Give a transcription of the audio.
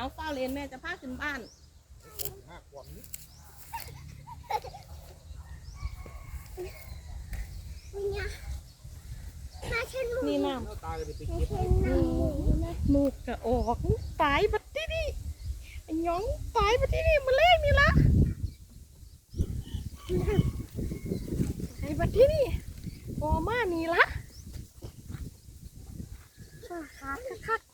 เอาเฝ้าเลนแม่จะพาขึ้นบ้านห้าขวบนี้เนี่มาหมูแตาจไปมาเก็นมูะกกะออกตายบัดที่นี่ไอ้ยองตายบัดที่นี่มาเล่นนี่ละไอ้บัดที่นี่พอมานี่ละขาคักคัก